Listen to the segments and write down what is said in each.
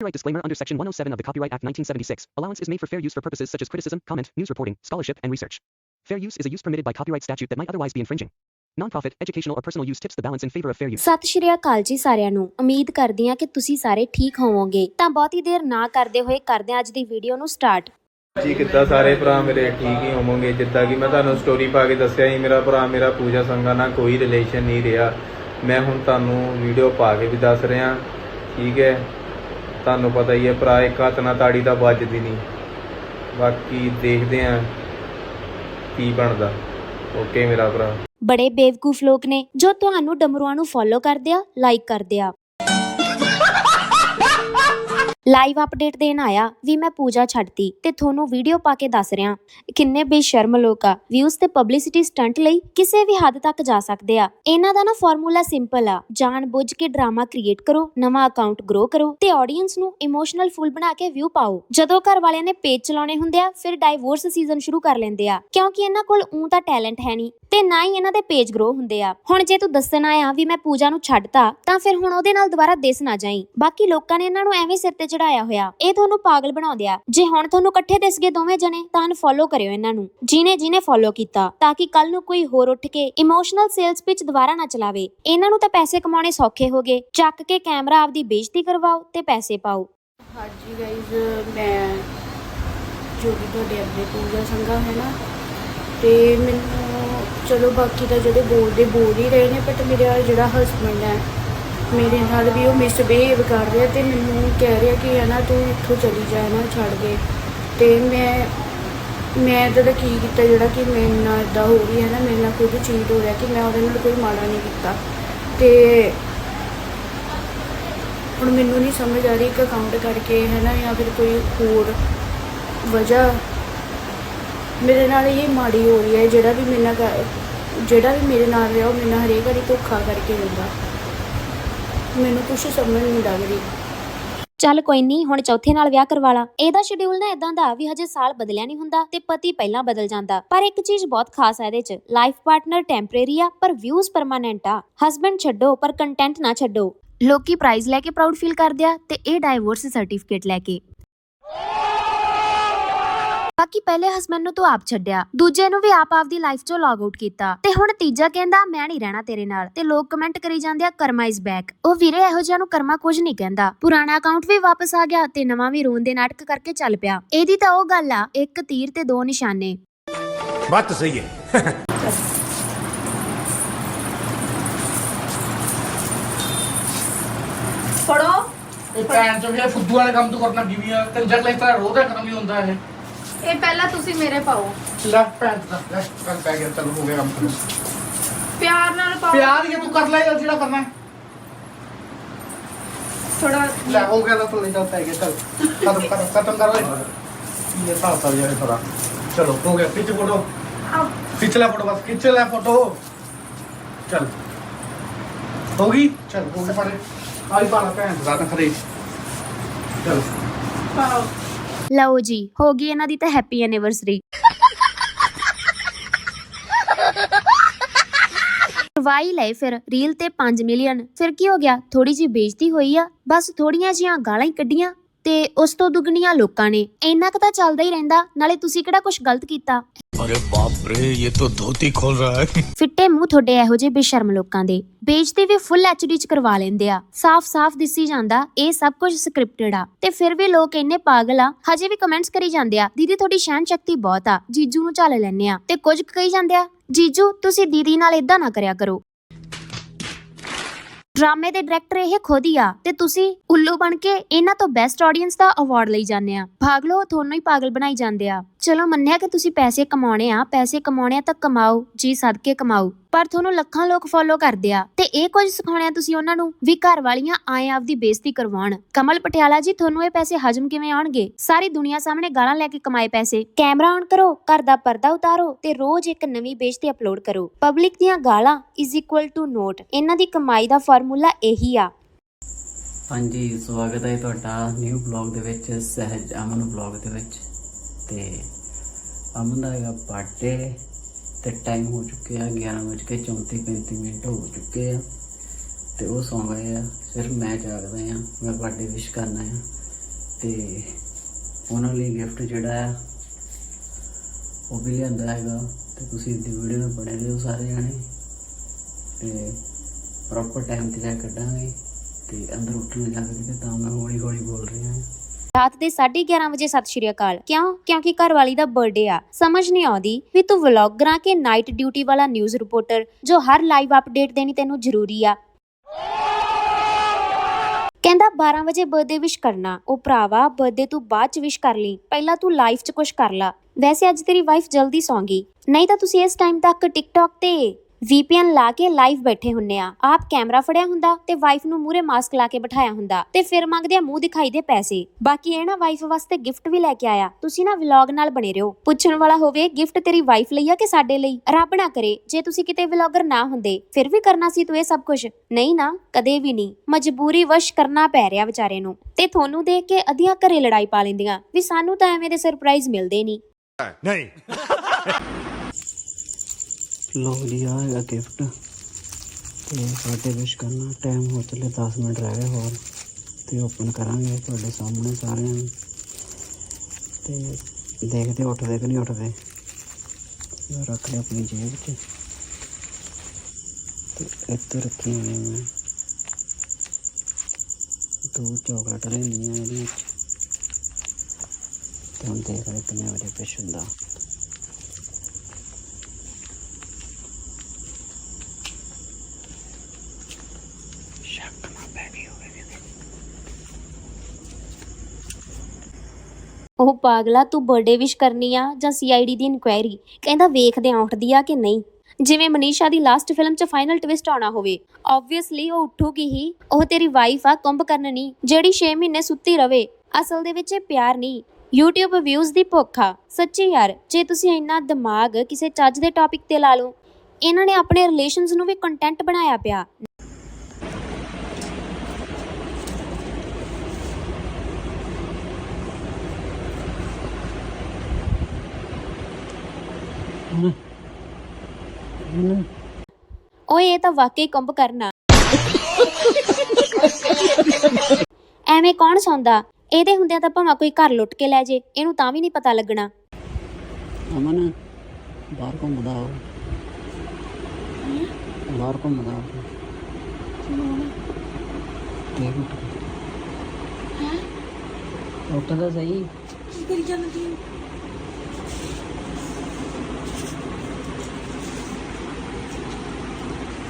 Copyright disclaimer under Section 107 of the Copyright Act 1976. Allowance is made for fair use for purposes such as criticism, comment, news reporting, scholarship, and research. Fair use is a use permitted by copyright statute that might otherwise be infringing. Nonprofit, educational, or personal use tips the balance in favor of fair use. ਸਤਿ ਸ਼੍ਰੀ ਅਕਾਲ ਜੀ ਸਾਰਿਆਂ ਨੂੰ ਉਮੀਦ ਕਰਦੀ ਹਾਂ ਕਿ ਤੁਸੀਂ ਸਾਰੇ ਠੀਕ ਹੋਵੋਗੇ ਤਾਂ ਬਹੁਤੀ ਦੇਰ ਨਾ ਕਰਦੇ ਹੋਏ ਕਰਦੇ ਹਾਂ ਅੱਜ ਦੀ ਵੀਡੀਓ ਨੂੰ ਸਟਾਰਟ ਜੀ ਕਿੱਦਾਂ ਸਾਰੇ ਭਰਾ ਮੇਰੇ ਠੀਕ ਹੀ ਹੋਵੋਗੇ ਜਿੱਦਾਂ ਕਿ ਮੈਂ ਤੁਹਾਨੂੰ ਸਟੋਰੀ ਪਾ ਕੇ ਦੱਸਿਆ ਸੀ ਮੇਰਾ ਭਰਾ ਮੇਰਾ ਪੂਜਾ ਸੰਗਾ ਨਾਲ ਕੋਈ ਰਿਲੇਸ਼ਨ ਨਹੀਂ ਰਿਹਾ ਮੈਂ ਹੁਣ ਤੁਹਾਨੂੰ ਵੀਡੀਓ ਪਾ ਕੇ ਵੀ ਦੱਸ ਰਿਹਾ ਠੀਕ ਹੈ ਤੁਹਾਨੂੰ ਪਤਾ ਹੀ ਹੈ, ਭਰਾ, ਇੱਕ ਹੱਥ ਨਾਲ ਤਾੜੀ ਦਾ ਵੱਜਦੀ ਨਹੀਂ। ਬਾਕੀ ਦੇਖਦੇ ਆਂ ਕੀ ਬਣਦਾ। ਓਕੇ ਮੇਰਾ ਭਰਾ। ਬੜੇ ਬੇਵਕੂਫ ਲੋਕ ਨੇ, ਜੋ ਤੁਹਾਨੂੰ ਡਮਰੂਆਂ ਨੂੰ ਫੋਲੋ ਕਰਦੇ ਆ ਲਾਈਕ ਕਰਦੇ ਆ। ਲਾਈਵ ਅਪਡੇਟ ਦੇਣ ਆਇਆ, ਵੀ ਮੈਂ ਪੂਜਾ ਛੱਡਤੀ ਤੇ ਤੁਹਾਨੂੰ ਵੀਡੀਓ ਪਾ ਕੇ ਦੱਸ ਰਿਹਾ। ਕਿੰਨੇ ਬੇਸ਼ਰਮ ਲੋਕ ਆ। ਵਿਊਜ਼ ਤੇ ਪਬਲਿਸਿਟੀ ਸਟੰਟ ਲਈ ਕਿਸੇ ਵੀ ਹੱਦ ਤੱਕ ਜਾ ਸਕਦੇ ਆ। ਇਹਨਾਂ ਦਾ ਨਾ ਫਾਰਮੂਲਾ ਸਿੰਪਲ ਆ। ਜਾਣ ਬੁੱਝ ਕੇ ਡਰਾਮਾ ਕ੍ਰੀਏਟ ਕਰੋ, ਨਵਾਂ ਅਕਾਊਂਟ ਗਰੋ ਕਰੋ ਤੇ ਆਡੀਅנס ਨੂੰ ਇਮੋਸ਼ਨਲ ਫੁੱਲ ਬਣਾ ਕੇ ਵਿਊ ਪਾਓ। ਜਦੋਂ ਘਰ ਵਾਲਿਆਂ ਨੇ ਪੇਜ ਚਲਾਉਣੇ ਹੁੰਦੇ ਆ, ਫਿਰ ਡਾਈਵੋਰਸ ਸੀਜ਼ਨ ਸ਼ੁਰੂ ਕਰ ਲੈਂਦੇ ਆ। ਕਿਉਂਕਿ ਇਹਨਾਂ ਕੋਲ ਊਂ ਤਾਂ ਟੈਲੈਂਟ ਹੈ ਨਹੀਂ ਤੇ ਨਾ ਹੀ ਇਹਨਾਂ ਦੇ ਪੇਜ ਗਰੋ ਹੁੰਦੇ ਆ। ਹੁਣ ਜੇ ਤੂੰ ਦੱਸਣ ਆਇਆ ਵੀ ਮੈਂ ਪੂਜਾ ਨੂੰ ਛੱਡਤਾ, ਤਾਂ ਫਿਰ ਹੁਣ ਉਹਦੇ ਨਾਲ ਦੁਬਾਰਾ ਦਿਸ ਨਾ ਜਾਈ। ਬਾਕੀ ਲੋਕਾਂ ਨੇ ਇਹਨਾਂ ਨੂੰ ਐਵੇਂ ਸਿਰ ਤੇ ਚੜਾਇਆ ਹੋਇਆ। ਇਹ ਤੁਹਾਨੂੰ ਪਾਗਲ ਬਣਾਉਂਦੇ ਆ। ਜੇ ਹੁਣ ਤੁਹਾਨੂੰ ਇਕੱਠੇ ਦਿਸ ਗਏ ਦੋਵੇਂ ਜਣੇ, ਤਾਂ ਅਨਫੋਲੋ ਕਰਿਓ ਇਹਨਾਂ ਨੂੰ। ਜਿਨੇ ਜਿਨੇ ਫੋਲੋ ਕੀਤਾ, ਤਾਂ ਕਿ ਕੱਲ ਨੂੰ ਕੋਈ ਹੋਰ ਉੱਠ ਕੇ ਇਮੋਸ਼ਨਲ ਸੇਲਸ ਪਿਚ ਦੁਬਾਰਾ ਨਾ ਚਲਾਵੇ। ਇਹਨਾਂ ਨੂੰ ਤਾਂ ਪੈਸੇ ਕਮਾਉਣੇ ਸੌਖੇ ਹੋ ਗਏ। ਚੱਕ ਕੇ ਕੈਮਰਾ ਆਪਦੀ ਬੇਇੱਜ਼ਤੀ ਕਰਵਾਓ ਤੇ ਪੈਸੇ ਪਾਓ। ਹਾਂਜੀ ਗਾਇਜ਼ ਮੈਂ ਜੋ ਵੀ ਤੁਹਾਡੇ ਅੱਗੇ ਪੂਜਾ ਸੰਘਾ ਹੈ ਨਾ, ਤੇ ਮੈਨੂੰ ਚਲੋ ਬਾਕੀ ਤਾਂ ਜਿਹੜੇ ਬੋਲਦੇ ਬੋਲ ਹੀ ਰਹੇ ਨੇ ਬਟ ਮੇਰਾ ਜਿਹੜਾ ਹਸਬੰਡ ਹੈ, ਮੇਰੇ ਨਾਲ ਵੀ ਉਹ ਮਿਸਬਿਹੇਵ ਕਰ ਰਿਹਾ ਤੇ ਮੈਨੂੰ ਕਹਿ ਰਿਹਾ ਕਿ ਹੈ ਨਾ ਤੂੰ ਇੱਥੋਂ ਚਲੀ ਜਾ ਨਾ ਛੱਡ ਕੇ ਤੇ ਮੈਂ ਮੈਂ ਤਾਂ ਕੀ ਕੀਤਾ ਜਿਹੜਾ ਕਿ ਮੇਰੇ ਨਾਲ ਇਦਾਂ ਹੋ ਰਹੀ ਹੈ ਨਾ ਮੇਰੇ ਨਾਲ ਖੁਦ ਚੀਜ਼ ਹੋ ਰਿਹਾ ਕਿ ਮੈਂ ਉਹਦੇ ਨਾਲ ਕੋਈ ਮਾੜਾ ਨਹੀਂ ਕੀਤਾ। ਤੇ ਹੁਣ ਮੈਨੂੰ ਨਹੀਂ ਸਮਝ ਆ ਰਹੀ ਇੱਕ ਅਕਾਊਂਟ ਕਰਕੇ, ਹੈ ਨਾ ਜਾਂ ਫਿਰ ਕੋਈ ਹੋਰ ਵਜ੍ਹਾ ਮੇਰੇ ਨਾਲ ਇਹ ਮਾੜੀ ਹੋ ਰਹੀ ਹੈ, ਜਿਹੜਾ ਵੀ ਮੇਰੇ ਨਾਲ ਕਰ- ਜਿਹੜਾ ਵੀ ਮੇਰੇ ਨਾਲ ਰਿਹਾ, ਉਹ ਮੇਰੇ ਨਾਲ ਹਰੇਕ ਵਾਰੀ ਧੋਖਾ ਕਰਕੇ ਜਾਂਦਾ ਮੈਨੂੰ ਕੁਝ ਸਮਝ ਨਹੀਂ ਲੱਗ ਰਹੀ। ਚੱਲ ਕੋਈ ਨਹੀਂ ਹੁਣ ਚੌਥੇ ਨਾਲ ਵਿਆਹ ਕਰਵਾ ਲਾ। ਇਹਦਾ ਸ਼ਡਿਊਲ ਨਾ ਇਦਾਂ ਦਾ ਵੀ ਹਜੇ ਸਾਲ ਬਦਲਿਆ ਨਹੀਂ ਹੁੰਦਾ ਤੇ ਪਤੀ ਪਹਿਲਾਂ ਬਦਲ ਜਾਂਦਾ। ਪਰ ਇੱਕ ਚੀਜ਼ ਬਹੁਤ ਖਾਸ ਹੈ ਇਹਦੇ 'ਚ ਲਾਈਫ ਪਾਰਟਨਰ ਟੈਂਪਰੇਰੀ ਆ, ਪਰ ਵਿਊਜ਼ ਪਰਮਾਨੈਂਟ ਆ। ਹਸਬੰਡ ਛੱਡੋ, ਪਰ ਕੰਟੈਂਟ ਨਾ ਛੱਡੋ। ਲੋਕੀ ਪ੍ਰਾਈਜ਼ ਲੈ ਕੇ ਪ੍ਰਾਊਡ ਫੀਲ ਕਰਦੇ ਆ ਤੇ ਇਹ ਡਾਈਵੋਰਸ ਸਰਟੀਫਿਕੇਟ ਲੈ ਕੇ। ਬਾਕੀ ਪਹਿਲੇ ਹਸਬੰਡ ਨੂੰ ਤੂੰ ਆਪ ਛੱਡਿਆ ਦੂਜੇ ਨੂੰ ਵੀ ਆਪ ਆਪਦੀ ਲਾਈਫ ਚੋਂ ਲੌਗ ਆਊਟ ਕੀਤਾ। ਤੇ ਹੁਣ ਤੀਜਾ ਕਹਿੰਦਾ ਮੈਂ ਨਹੀਂ ਰਹਿਣਾ ਤੇਰੇ ਨਾਲ। ਤੇ ਲੋਕ ਕਮੈਂਟ ਕਰੀ ਜਾਂਦੇ ਆ ਕਰਮਾ ਇਜ਼ ਬੈਕ ਉਹ ਵੀਰੇ ਇਹੋ ਜਿਹਾ ਨੂੰ ਕਰਮਾ ਕੁਝ ਨਹੀਂ ਕਹਿੰਦਾ। ਪੁਰਾਣਾ ਅਕਾਊਂਟ ਵੀ ਵਾਪਸ ਆ ਗਿਆ ਤੇ ਨਵਾਂ ਵੀ ਰੋਣ ਦੇ ਨਾਟਕ ਕਰਕੇ ਚੱਲ ਪਿਆ। ਇਹਦੀ ਤਾਂ ਉਹ ਗੱਲ ਆ ਇੱਕ ਤੀਰ ਤੇ ਦੋ ਨਿਸ਼ਾਨੇ। ਬਾਤ ਸਹੀ ਹੈ। ਪੜੋ ਇਹ ਪੈਣ ਚੋਂ ਇਹ ਫੁੱਦੂ ਵਾਲੇ ਕੰਮ ਤੂੰ ਕਰਨਾ ਕਿਵੇਂ ਆ? ਕੰਜਰ ਲਾਈਫ ਤਾਂ ਰੋਜ਼ ਦਾ ਕਰਮ ਹੀ ਹੁੰਦਾ ਇਹ। ਇਹ ਪਹਿਲਾਂ ਤੁਸੀਂ ਮੇਰੇ ਪਾਓ। ਲੈ ਭੈਣ ਦਾ ਲੈ ਕਰ ਪੈ ਗਿਆ ਚਲ ਹੋ ਗਿਆ ਕੰਮ। ਖਤਮ। ਪਿਆਰ ਨਾਲ ਪਾਓ। ਪਿਆਰ ਹੀ ਆ, ਤੂੰ ਕਰ ਲੈ ਯਾਰ ਜਿਹੜਾ ਕਰਨਾ ਹੈ। ਥੋੜਾ ਲੈ ਹੋ ਗਿਆ ਤਾਂ ਤੂੰ ਚੱਲ ਪੈ ਗਿਆ ਚਲ। ਖਤਮ ਕਰ ਖਤਮ ਕਰ ਲੈ। ਇਹ ਤਾਂ ਸਭ ਯਾਰ ਥੋੜਾ ਚਲੋ ਹੋ ਗਿਆ ਖਿੱਚ ਫੋਟੋ। ਖਿੱਚ ਲੈ ਫੋਟੋ ਬਸ ਖਿੱਚ ਲੈ ਫੋਟੋ। ਚਲ। ਹੋ ਗਈ? ਚਲ ਹੋ ਗਿਆ ਪੜੇ ਆਈ ਪਾਣਾ ਭੈਣ ਦਾ ਤਾਂ ਖਰੇ। ਚਲ। ਪਾਓ। ਲਓ ਜੀ, ਹੋ ਗਈ ਇਹਨਾਂ ਦੀ ਤਾਂ ਹੈਪੀ ਐਨੀਵਰਸਰੀ ਵਾਈ ਲਏ ਫਿਰ, ਰੀਲ ਤੇ 5 ਮਿਲੀਅਨ ਫਿਰ ਕੀ ਹੋ ਗਿਆ? ਥੋੜੀ ਜੀ ਬੇਇੱਜ਼ਤੀ ਹੋਈ ਆ? ਬਸ ਥੋੜੀਆਂ ਜੀਆਂ ਗਾਲਾਂ ਹੀ ਕੱਢੀਆਂ। ਤੇ ਉਸ ਤੋਂ ਦੁੱਗਣੀਆਂ ਲੋਕਾਂ ਨੇ ਇੰਨਾ ਕੁ ਤਾਂ ਚੱਲਦਾ ਹੀ ਰਹਿੰਦਾ ਨਾਲੇ ਤੁਸੀਂ ਕਿਹੜਾ ਕੁਝ ਗਲਤ ਕੀਤਾ अरे बाप रे ये तो धोती खोल रहा है ਫਿੱਟੇ ਮੂੰਹ ਤੁਹਾਡੇ ਇਹੋ ਜਿਹੇ ਬੇਸ਼ਰਮ ਲੋਕਾਂ ਦੇ ਬੇਇੱਜ਼ਤੀ ਵੀ ਫੁੱਲ ਐਚਡੀ ਚ ਕਰਵਾ ਲੈਂਦੇ ਆ ਸਾਫ਼-ਸਾਫ਼ ਦਿਸੀ ਜਾਂਦਾ ਇਹ ਸਭ ਕੁਝ ਸਕ੍ਰਿਪਟਡ ਆ ਤੇ ਫਿਰ ਵੀ ਲੋਕ ਇੰਨੇ ਪਾਗਲ ਆ ਹਜੇ ਵੀ ਕਮੈਂਟਸ ਕਰੀ ਜਾਂਦੇ ਆ ਦੀਦੀ ਤੁਹਾਡੀ ਸ਼ਹਿਨ ਸ਼ਕਤੀ ਬਹੁਤ ਆ ਜੀਜੂ ਨੂੰ ਝੱਲ ਲੈਨੇ ਆ ਤੇ ਕੁਝ ਕੁ ਕਹੀ ਜਾਂਦੇ ਆ ਜੀਜੂ ਤੁਸੀਂ ਦੀਦੀ ਨਾਲ ਇਦਾਂ ਨਾ ਕਰਿਆ ਕਰੋ ਡਰਾਮੇ ਦੇ ਡਾਇਰੈਕਟਰ ਇਹ ਖੁਦ ਹੀ ਆ ਤੇ ਤੁਸੀਂ ਉੱਲੂ ਬਣ ਕੇ ਇਹਨਾਂ ਤੋਂ ਬੈਸਟ ਆਡੀਅנס ਦਾ ਅਵਾਰਡ ਲਈ ਜਾਂਦੇ ਆ। ਭਾਗ ਲੋ ਤੁਹਾਨੂੰ ਹੀ ਪਾਗਲ ਬਣਾਈ ਜਾਂਦੇ ਆ। ਚਲੋ ਮੰਨਿਆ ਕਿ ਤੁਸੀਂ ਪੈਸੇ ਕਮਾਉਣੇ ਆ, ਪੈਸੇ ਕਮਾਉਣੇ ਆ ਤਾਂ ਕਮਾਓ, ਜੀ ਸਦਕੇ ਕਮਾਓ। ਪਰ ਤੁਹਾਨੂੰ ਲੱਖਾਂ ਲੋਕ ਫੋਲੋ ਕਰਦੇ ਆ। ਤੇ ਇਹ ਕੁਝ ਸਿਖਾਉਣੇ ਆ ਤੁਸੀਂ ਉਹਨਾਂ ਨੂੰ ਵੀ ਘਰ ਵਾਲੀਆਂ ਆਏ ਆਪਦੀ ਬੇਇੱਜ਼ਤੀ ਕਰਵਾਉਣ। ਕਮਲ ਪਟਿਆਲਾ ਜੀ, ਤੁਹਾਨੂੰ ਇਹ ਪੈਸੇ ਹਜਮ ਕਿਵੇਂ ਆਉਣਗੇ? ਸਾਰੀ ਦੁਨੀਆ ਸਾਹਮਣੇ ਗਾਲਾਂ ਲੈ ਕੇ ਕਮਾਏ ਪੈਸੇ। ਕੈਮਰਾ ਔਨ ਕਰੋ, ਘਰ ਦਾ ਪਰਦਾ ਉਤਾਰੋ ਤੇ ਰੋਜ਼ ਇੱਕ ਨਵੀਂ ਬੇਇੱਜ਼ਤੀ ਅਪਲੋਡ ਕਰੋ। ਪਬਲਿਕ ਦੀਆਂ ਗਾਲਾਂ ਇਜ਼ ਇਕੁਅਲ ਟੂ ਨੋਟ ਇਹਨਾਂ ਦੀ ਕਮਾਈ ਦਾ ਫਾਰਮੂਲਾ ਇਹੀ ਆ। ਹਾਂਜੀ, ਸਵਾਗਤ ਹੈ ਤੁਹਾਡਾ ਨਿਊ ਬਲੌਗ ਦੇ ਵਿੱਚ, ਸਹਿਜ ਅਮਨ ਬਲੌਗ ਦੇ ਵਿੱਚ। ਤੇ ਅਮਨ ਦਾ ਹੈਗਾ ਬਰਥਡੇ ਤੇ ਟਾਈਮ ਹੋ ਚੁੱਕਿਆ 11:34 ਮਿੰਟ ਹੋ ਚੁੱਕੇ ਆ। ਤੇ ਉਹ ਸੌਂ ਗਏ ਆ, ਸਿਰਫ ਮੈਂ ਜਾਗਦਾ ਆ ਮੈਂ ਬਰਥਡੇ ਵਿਸ਼ ਕਰਨਾ ਆ ਤੇ ਉਹਨਾਂ ਲਈ ਗਿਫਟ ਜਿਹੜਾ ਆ, ਉਹ ਵੀ ਲਿਆਂਦਾ ਹੈਗਾ। ਤੇ ਤੁਸੀਂ ਦੀ ਵੀਡੀਓ ਨੂੰ ਬਣੇ ਰਹੋ ਸਾਰੇ ਜਾਣੇ। ਤੇ ਪ੍ਰੋਪਰ ਟਾਈਮ ਤੇ ਜਾ ਕੇ ਕੱਢਾਂਗੇ। ਤੇ ਅੰਦਰ ਉੱਠਣ ਲੱਗ ਕੇ ਤਾਂ ਮੈਂ ਹੌਲੀ ਹੌਲੀ ਬੋਲ ਰਿਹਾ ਹਾਂ। ਰਾਤ ਦੇ 11:30 ਵਜੇ ਸਤਿ ਸ਼੍ਰੀ ਅਕਾਲ। ਕਿਉਂ? ਕਿਉਂਕਿ ਘਰ ਵਾਲੀ ਦਾ ਬਰਥਡੇ ਆ। ਸਮਝ ਨਹੀਂ ਆਉਂਦੀ ਵੀ ਤੂੰ ਵਲੌਗਰ ਆ ਨਾਈਟ ਡਿਊਟੀ ਵਾਲਾ ਨਿਊਜ਼ ਰਿਪੋਰਟਰ ਜੋ ਹਰ ਲਾਈਵ ਅਪਡੇਟ ਦੇਣੀ ਤੈਨੂੰ ਜ਼ਰੂਰੀ ਆ। ਕਹਿੰਦਾ 12 ਵਜੇ ਬਰਥਡੇ ਵਿਸ਼ ਕਰਨਾ। ਉਹ ਭਰਾਵਾ ਬਰਥਡੇ ਤੂੰ ਬਾਅਦ ਚ ਵਿਸ਼ ਕਰ ਲਈ। ਪਹਿਲਾਂ ਤੂੰ ਲਾਈਫ ਚ ਕੁਝ ਕਰ ਲਾ। ਵੈਸੇ ਅੱਜ ਤੇਰੀ ਵਾਈਫ ਜਲਦੀ ਸੌਂਗੀ ਨਹੀਂ ਤਾਂ ਤੁਸੀਂ ਇਸ ਟਾਈਮ ਤੱਕ ਟਿਕਟੌਕ ਤੇ VPN ਲਾ ਕੇ ਲਾਈਵ ਬੈਠੇ ਹੁੰਨੇ ਆ। ਆਪ ਕੈਮਰਾ ਫੜਿਆ ਹੁੰਦਾ ਤੇ ਵਾਈਫ ਨੂੰ ਮੂਰੇ ਮਾਸਕ ਲਾ ਕੇ ਬਿਠਾਇਆ ਹੁੰਦਾ ਤੇ ਫਿਰ ਮੰਗਦੇ ਆ ਮੂੰਹ ਦਿਖਾਈ ਦੇ ਪੈਸੇ। ਬਾਕੀ ਇਹ ਨਾ ਵਾਈਫ ਵਾਸਤੇ ਗਿਫਟ ਵੀ ਲੈ ਕੇ ਆਇਆ। ਤੁਸੀਂ ਨਾ ਵਲੌਗ ਨਾਲ ਬਣੇ ਰਹੋ। ਪੁੱਛਣ ਵਾਲਾ ਹੋਵੇ ਗਿਫਟ ਤੇਰੀ ਵਾਈਫ ਲਈ ਆ ਕਿ ਸਾਡੇ ਲਈ? ਰੱਬ ਨਾ ਕਰੇ, ਜੇ ਤੁਸੀਂ ਕਿਤੇ ਵਲੌਗਰ ਨਾ ਹੁੰਦੇ, ਫਿਰ ਵੀ ਕਰਨਾ ਸੀ ਤੂੰ ਇਹ ਸਭ ਕੁਝ ਨਹੀਂ ਨਾ, ਕਦੇ ਵੀ ਨਹੀਂ। ਮਜਬੂਰੀ ਵਸ਼ ਕਰਨਾ ਪੈ ਰਿਹਾ ਵਿਚਾਰੇ ਨੂੰ। ਤੇ ਤੁਹਾਨੂੰ ਦੇਖ ਕੇ ਅਧੀਆਂ ਘਰੇ ਲੜਾਈ ਪਾ ਲੈਂਦੀਆਂ। ਵੀ ਸਾਨੂੰ ਤਾਂ ਐਵੇਂ ਦੇ ਸਰਪ੍ਰਾਈਜ਼ ਮਿਲਦੇ ਨਹੀਂ। नहीं ਲੋ ਜੀ ਆ ਹੈਗਾ ਗਿਫਟ ਤੇ ਬਰਥਡੇ ਵਿਸ਼ ਕਰਨਾ ਟਾਈਮ ਹੋ ਚੱਲੇ 10 ਮਿੰਟ ਰਹਿ ਗਏ ਹੋਰ। ਤੇ ਓਪਨ ਕਰਾਂਗੇ ਤੁਹਾਡੇ ਸਾਹਮਣੇ ਸਾਰਿਆਂ ਨੂੰ। ਤੇ ਦੇਖਦੇ, ਉੱਠਦੇ ਕਿ ਨਹੀਂ ਉੱਠਦੇ? ਮੈਂ ਰੱਖ ਲਿਆ ਆਪਣੀ ਜੇਬ 'ਚ। ਤੇ ਇੱਥੇ ਰੱਖੀ ਹੋਈ ਮੈਂ। ਦੋ ਚਾਕਲੇਟ ਲੈਣੀਆਂ ਇਹਦੇ ਵਿੱਚ। ਤੇ ਹੁਣ ਦੇਖਦੇ ਕਿੰਨੇ ਵਜੇ ਵਿਸ਼ ਹੁੰਦਾ ਸ਼ੱਕ ਨਾ ਪੈ ਗਈ ਹੋਵੇ ਉਹ ਪਾਗਲਾ, ਤੂੰ ਬਰਥਡੇ ਵਿਸ਼ ਕਰਨੀ ਆ ਜਾਂ ਸੀਆਈਡੀ ਦੀ ਇਨਕੁਆਇਰੀ ਕਹਿੰਦਾ, ਵੇਖਦੇ ਆ, ਉੱਠਦੀ ਆ ਕਿ ਨਹੀਂ? ਜਿਵੇਂ ਮਨੀਸ਼ਾ ਦੀ ਲਾਸਟ ਫਿਲਮ 'ਚ ਫਾਈਨਲ ਟਵਿਸਟ ਆਉਣਾ ਹੋਵੇ। ਆਬਵੀਅਸਲੀ ਉਹ ਉੱਠੂਗੀ ਹੀ। ਉਹ ਤੇਰੀ ਵਾਈਫ ਆ ਕੁੰਭਕਰਨ ਨਹੀਂ ਜਿਹੜੀ 6 ਮਹੀਨੇ ਸੁੱਤੀ ਰਵੇ। ਅਸਲ ਦੇ ਵਿੱਚ ਇਹ ਪਿਆਰ ਨਹੀਂ YouTube ਵਿਊਜ਼ ਦੀ ਭੁੱਖ ਆ। ਸੱਚੀ ਯਾਰ, ਜੇ ਤੁਸੀਂ ਇੰਨਾ ਦਿਮਾਗ ਕਿਸੇ ਚੱਜ ਦੇ ਟੌਪਿਕ ਤੇ ਲਾ ਲਓ, ਇਹਨਾਂ ਨੇ ਆਪਣੇ ਰਿਲੇਸ਼ਨਸ ਨੂੰ ਵੀ ਕੰਟੈਂਟ ਬਣਾਇਆ ਪਿਆ। ਓਏ ਇਹ ਤਾਂ ਵਾਕਈ ਕੰਬ ਕਰਨਾ। ਐਵੇਂ ਕੌਣ ਸੌਂਦਾ? ਇਹਦੇ ਹੁੰਦਿਆਂ ਤਾਂ ਭਾਵੇਂ ਕੋਈ ਘਰ ਲੁੱਟ ਕੇ ਲੈ ਜੇ ਇਹਨੂੰ ਤਾਂ ਵੀ ਨਹੀਂ ਪਤਾ ਲੱਗਣਾ। ਅਮਨ ਬਾਹਰ ਘੁੰਮਦਾ ਉਹ। ਬਾਹਰ ਘੁੰਮਦਾ ਉਹ। ਦੇਖ ਉੱਠ ਹੈ? ਉੱਠਦਾ ਸਹੀ।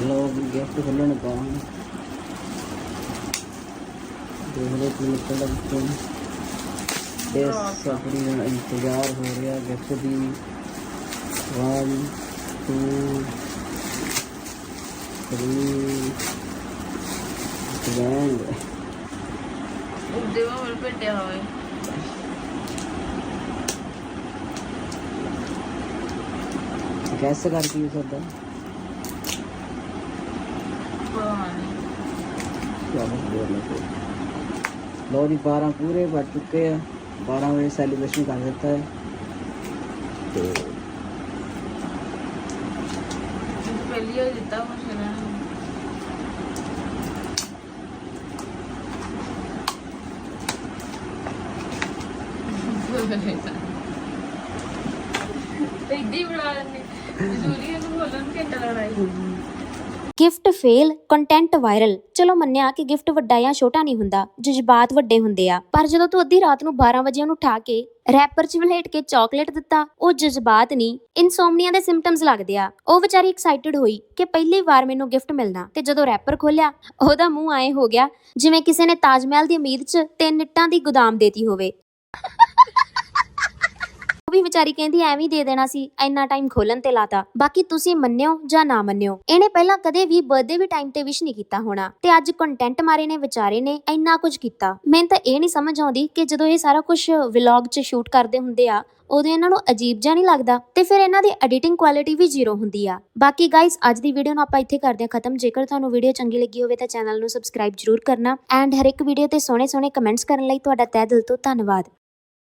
ਲੋਕ ਗਿਫਟ ਖੁੱਲਣ ਪਾਉਣ ਦੇਖ ਲਓ ਕੀ ਨਿਕਲਦਾ ਵਿੱਚੋਂ ਇਸ ਸਫਰੀ ਦਾ ਇੰਤਜ਼ਾਰ ਹੋ ਰਿਹਾ ਗਿਫਟ ਦੀ। 1 2 3 ਗੈਂਗ ਦੇਵਾ ਹੋਰ ਭੇਟਿਆ ਹੋਵੇ। ਗੈਸ ਕਰ ਕੀ ਸਕਦਾ? ਚਲੋ ਬੋਲ ਲਓ ਲੋ ਜੀ 12 ਪੂਰੇ ਵੱਜ ਚੁੱਕੇ ਆ। 12 ਵਜੇ ਸੈਲੀਬ੍ਰੇਸ਼ਨ ਕਰ ਦਿੱਤਾ ਹੈ। ਤੇ ਪਹਿਲੀ ਵਾਰ ਦਿੱਤਾ ਮੁਸ਼ਕਿਲ ਹੈ। ਇੱਦੀ ਜ਼ਰੂਰੀ ਇਹਨੂੰ ਬੋਲਣ ਘੰਟਾ ਲੜਾਈ ਗਿਫਟ ਫੇਲ ਕੰਟੈਂਟ ਵਾਇਰਲ ਚਲੋ ਮੰਨਿਆ ਕਿ ਗਿਫਟ ਵੱਡਾ ਜਾਂ ਛੋਟਾ ਨਹੀਂ ਹੁੰਦਾ, ਜਜ਼ਬਾਤ ਵੱਡੇ ਹੁੰਦੇ ਆ। ਪਰ ਜਦੋਂ ਤੂੰ ਅੱਧੀ ਰਾਤ ਨੂੰ 12 ਵਜੇ ਉਹਨੂੰ ਉਠਾ ਕੇ ਰੈਪਰ 'ਚ ਵਲੇਟ ਕੇ ਚਾਕਲੇਟ ਦਿੱਤਾ, ਉਹ ਜਜ਼ਬਾਤ ਨਹੀਂ ਇਨਸੋਮਨੀਆ ਦੇ ਸਿੰਪਟਮਸ ਲੱਗਦੇ ਆ। ਉਹ ਵਿਚਾਰੀ ਐਕਸਾਈਟਡ ਹੋਈ ਕਿ ਪਹਿਲੀ ਵਾਰ ਮੈਨੂੰ ਗਿਫਟ ਮਿਲਣਾ ਤੇ ਜਦੋਂ ਰੈਪਰ ਖੋਲਿਆ ਉਹਦਾ ਮੂੰਹ ਆਏ ਹੋ ਗਿਆ ਜਿਵੇਂ ਕਿਸੇ ਨੇ ਤਾਜ ਮਹਿਲ ਦੀ ਉਮੀਦ 'ਚ ਤਿੰਨ ਇੱਟਾਂ ਦੀ ਗੋਦਾਮ ਦੇਤੀ ਹੋਵੇ। ਉਹ ਵੀ ਵਿਚਾਰੀ ਕਹਿੰਦੀ ਐਵੇਂ ਦੇ ਦੇਣਾ ਸੀ, ਇੰਨਾ ਟਾਈਮ ਖੋਲਣ ਤੇ ਲਾਤਾ। ਬਾਕੀ ਤੁਸੀਂ ਮੰਨਿਓ ਜਾਂ ਨਾ ਮੰਨਿਓ, ਇਹਨੇ ਪਹਿਲਾਂ ਕਦੇ ਵੀ ਬਰਥਡੇ ਵੀ ਟਾਈਮ ਤੇ ਵਿਸ਼ ਨਹੀਂ ਕੀਤਾ ਹੋਣਾ। ਤੇ ਅੱਜ ਕੰਟੈਂਟ ਮਾਰੇ ਨੇ, ਵਿਚਾਰੇ ਨੇ, ਇੰਨਾ ਕੁਝ ਕੀਤਾ। ਮੈਨੂੰ ਤਾਂ ਇਹ ਨਹੀਂ ਸਮਝ ਆਉਂਦੀ ਕਿ ਜਦੋਂ ਇਹ ਸਾਰਾ ਕੁਝ ਵਲੌਗ 'ਚ ਸ਼ੂਟ ਕਰਦੇ ਹੁੰਦੇ ਆ, ਉਦੋਂ ਇਹਨਾਂ ਨੂੰ ਅਜੀਬ ਜਿਹਾ ਨਹੀਂ ਲੱਗਦਾ। ਤੇ ਫਿਰ ਇਹਨਾਂ ਦੀ ਐਡੀਟਿੰਗ ਕੁਆਲਿਟੀ ਵੀ ਜ਼ੀਰੋ ਹੁੰਦੀ ਆ। ਬਾਕੀ ਗਾਇਸ ਅੱਜ ਦੀ ਵੀਡੀਓ ਨੂੰ ਆਪਾਂ ਇੱਥੇ ਕਰਦੇ ਹਾਂ ਖਤਮ। ਜੇਕਰ ਤੁਹਾਨੂੰ ਵੀਡੀਓ ਚੰਗੀ ਲੱਗੀ ਹੋਵੇ ਤਾਂ ਚੈਨਲ ਨੂੰ ਸਬਸਕ੍ਰਾਈਬ ਜ਼ਰੂਰ ਕਰਨਾ। ਐਂਡ ਹਰ ਇੱਕ ਵੀਡੀਓ ਤੇ ਸੋਹਣੇ ਸੋਹਣੇ ਕਮੈਂਟਸ ਕਰਨ ਲਈ ਤੁਹਾਡਾ ਤਹਿ ਦਿਲ ਤੋਂ ਧੰਨਵਾਦ।